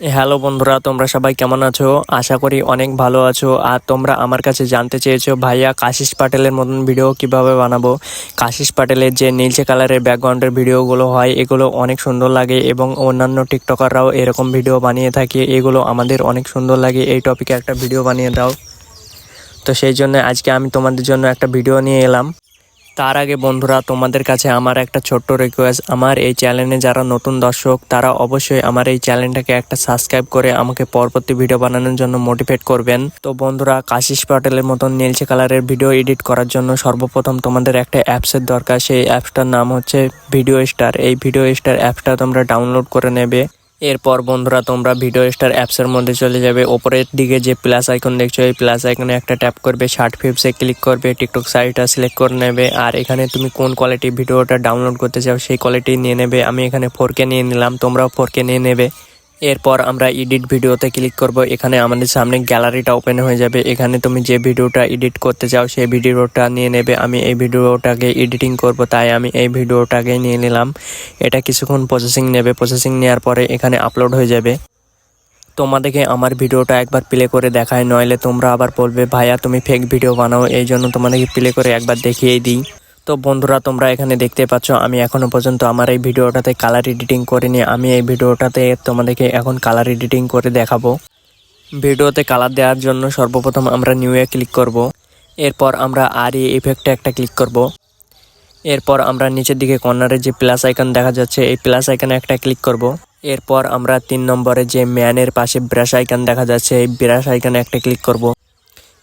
Hello বন্ধুরা, তোমরা সবাই কেমন আছো? আশা করি অনেক ভালো আছো। আর তোমরা আমার কাছে জানতে চেয়েছো, ভাইয়া কাশিস পাটেলের মতন ভিডিও কীভাবে বানাবো? কাশিস পাটেলের যে নীলচে কালারের ব্যাকগ্রাউন্ডের ভিডিওগুলো হয়, এগুলো অনেক সুন্দর লাগে এবং অন্যান্য টিকটকাররাও এরকম ভিডিও বানিয়ে থাকে। এগুলো আমাদের অনেক সুন্দর লাগে। এই টপিকে একটা ভিডিও বানিয়ে দাও। তো সেই জন্য আজকে আমি তোমাদের জন্য একটা ভিডিও নিয়ে এলাম। তার আগে বন্ধুরা, তোমাদের কাছে আমার একটা ছোট্ট রিকোয়েস্ট আমার এই চ্যানেলে যারা নতুন দর্শক, তারা অবশ্যই আমার এই চ্যানেলটাকে একটা সাবস্ক্রাইব করে আমাকে পরবর্তী ভিডিও বানানোর জন্য মোটিভেট করবেন। তো বন্ধুরা, কাশিস পাটেলের মতন নীলচে কালারের ভিডিও এডিট করার জন্য সর্বপ্রথম তোমাদের একটা অ্যাপসের দরকার। সেই অ্যাপসটার নাম হচ্ছে ভিডিও স্টার এই ভিডিও স্টার অ্যাপসটা তোমরা ডাউনলোড করে নেবে। এরপর বন্ধুরা, তোমরা ভিডিও স্টার অ্যাপসের মধ্যে চলে যাবে। ওপরের দিকে যে প্লাস আইকন দেখছ, এই প্লাস আইকনে একটা ট্যাপ করবে শার্ট ফিপসে ক্লিক করবে টিকটক সাইটটা সিলেক্ট করে নেবে। আর এখানে তুমি কোন কোয়ালিটি ভিডিওটা ডাউনলোড করতে চাও, সেই কোয়ালিটি নিয়ে নেবে। আমি এখানে ফোর কে নিয়ে নিলাম, তোমরাও ফোরকে নিয়ে নেবে। এরপর আমরা এডিট ভিডিওতে ক্লিক করব। এখানে আমাদের সামনে গ্যালারিটা ওপেন হয়ে যাবে। এখানে তুমি যে ভিডিওটা এডিট করতে চাও, সেই ভিডিওটা নিয়ে নেবে। আমি এই ভিডিওটাকে এডিটিং করব, তাই আমি এই ভিডিওটাকে নিয়ে নিলাম। এটা কিছুক্ষণ প্রসেসিং নেবে। প্রসেসিং নেওয়ার পরে এখানে আপলোড হয়ে যাবে। তোমাদেরকে আমার ভিডিওটা একবার প্লে করে দেখায়, নইলে তোমরা আবার বলবে, ভাইয়া, তুমি ফেক ভিডিও বানাও। এই জন্য তোমাদেরকে প্লে করে একবার দেখিয়ে দিই। তো বন্ধুরা, তোমরা এখানে দেখতে পাচ্ছ, আমি এখনও পর্যন্ত আমার এই ভিডিওটাতে কালার এডিটিং করিনি। আমি এই ভিডিওটাতে তোমাদেরকে এখন কালার এডিটিং করে দেখাবো। ভিডিওতে কালার দেওয়ার জন্য সর্বপ্রথম আমরা নিউ এ ক্লিক করব। এরপর আমরা আর এই ইফেক্টে একটা ক্লিক করব। এরপর আমরা নিচের দিকে কর্নারে যে প্লাস আইকন দেখা যাচ্ছে, এই প্লাস আইকনে একটা ক্লিক করব। এরপর আমরা তিন নম্বরে যে ম্যানের পাশে ব্রাশ আইকন দেখা যাচ্ছে, এই ব্রাশ আইকনে একটা ক্লিক করব।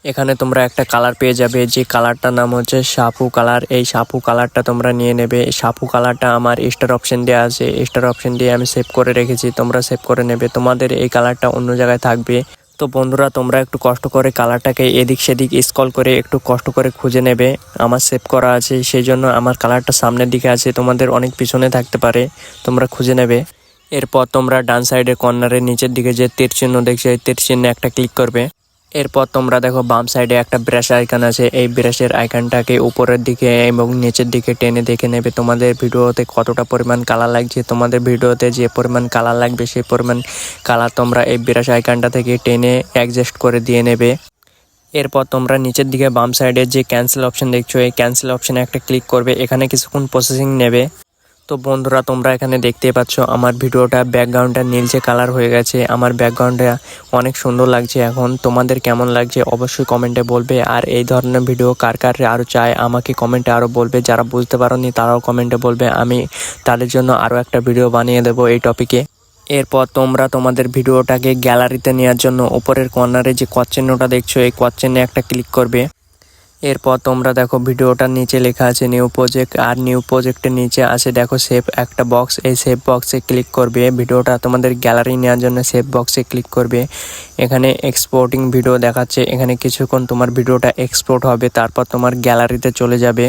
এখানে তোমরা একটা কালার পেয়ে যাবে, যে কালারটার নাম হচ্ছে সাপু কালার এই সাপু কালারটা তোমরা নিয়ে নেবে। সাপু কালারটা আমার স্টার অপশন দেওয়া আছে। স্টার অপশন দিয়ে আমি সেভ করে রেখেছি, তোমরা সেভ করে নেবে। তোমাদের এই কালারটা অন্য জায়গায় থাকবে। তো বন্ধুরা, তোমরা একটু কষ্ট করে কালারটাকে এদিক সেদিক স্কল করে একটু কষ্ট করে খুঁজে নেবে। আমার সেভ করা আছে সেই জন্য আমার কালারটা সামনের দিকে আছে। তোমাদের অনেক পিছনে থাকতে পারে, তোমরা খুঁজে নেবে। এরপর তোমরা ডান সাইডে কর্নারের নিচের দিকে যে তীর চিহ্ন দেখছ, এই তীর চিহ্নে একটা ক্লিক করবে। এরপর তোমরা দেখো বাম সাইডে একটা ব্রাশ আইকন আছে। এই ব্রাশের আইকনটাকে উপরের দিকে এবং নিচের দিকে টেনে দেখে নেবে তোমাদের ভিডিওতে কতটা পরিমাণ কালার লাগছে, তোমাদের ভিডিওতে যে পরিমাণ কালার লাগবে সেই পরিমাণ কালার তোমরা এই ব্রাশ আইকনটা থেকে টেনে অ্যাডজাস্ট করে দিয়ে নেবে। এরপর তোমরা নিচের দিকে বাম সাইডে যে ক্যান্সেল অপশন দেখছ, এই ক্যান্সেল অপশনে একটা ক্লিক করবে, এখানে কিছুক্ষণ প্রসেসিং নেবে। তো বন্ধুরা, তোমরা এখানে দেখতে পাচ্ছ আমার ভিডিওটা ব্যাকগ্রাউন্ডটা নীলচে কালার হয়ে গেছে। আমার ব্যাকগ্রাউন্ডটা অনেক সুন্দর লাগছে এখন। তোমাদের কেমন লাগছে অবশ্যই কমেন্টে বলবে। আর এই ধরনের ভিডিও কার কার আরও চায় আমাকে কমেন্টে আরও বলবে। যারা বুঝতে পারোনি তারাও কমেন্টে বলবে। আমি তাদের জন্য আরও একটা ভিডিও বানিয়ে দেবো এই টপিকে। এরপর তোমরা তোমাদের ভিডিওটাকে গ্যালারিতে নেওয়ার জন্য উপরের কর্নারে যে কোয়াচ্চিহ্নটা দেখছ, এই কোয়াচ্চিহ্নে একটা ক্লিক করবে। এরপর তোমরা দেখো ভিডিওটার নিচে লেখা আছে নিউ প্রজেক্ট, আর নিউ প্রজেক্টের নিচে আছে দেখো সেভ একটা বক্স। এই সেভ বক্সে ক্লিক করবে। ভিডিওটা তোমাদের গ্যালারি নেওয়ার জন্য সেভ বক্সে ক্লিক করবে। এখানে এক্সপোর্টিং ভিডিও দেখাচ্ছে। এখানে কিছুক্ষণ তোমার ভিডিওটা এক্সপোর্ট হবে, তারপর তোমার গ্যালারিতে চলে যাবে।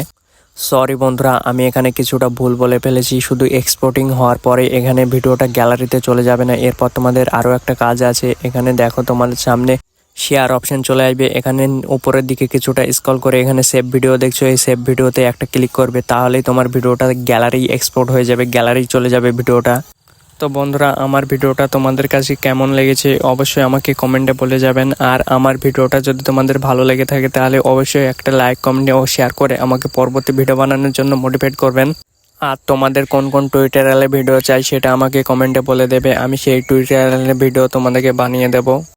সরি বন্ধুরা, আমি এখানে কিছুটা ভুল বলে ফেলেছি। শুধু এক্সপোর্টিং হওয়ার পরে এখানে ভিডিওটা গ্যালারিতে চলে যাবে না। এরপর তোমাদের আরও একটা কাজ আছে। এখানে দেখো তোমাদের সামনে শেয়ার অপশন চলে আসবে। এখানে উপরের দিকে কিছুটা স্ক্রল করে এখানে সেভ ভিডিও দেখছ। এই সেভ ভিডিওতে একটা ক্লিক করবে, তাহলেই তোমার ভিডিওটা গ্যালারি এক্সপোর্ট হয়ে যাবে গ্যালারি চলে যাবে ভিডিওটা তো বন্ধুরা, আমার ভিডিওটা তোমাদের কাছে কেমন লেগেছে অবশ্যই আমাকে কমেন্টে বলে যাবেন। আর আমার ভিডিওটা যদি তোমাদের ভালো লেগে থাকে, তাহলে অবশ্যই একটা লাইক কমেন্ট ও শেয়ার করে আমাকে পরবর্তী ভিডিও বানানোর জন্য মোটিভেট করবেন। আর তোমাদের কোন কোন টুইটারালে ভিডিও চাই, সেটা আমাকে কমেন্টে বলে দেবে। আমি সেই টুইটারালে ভিডিও তোমাদেরকে বানিয়ে দেবো।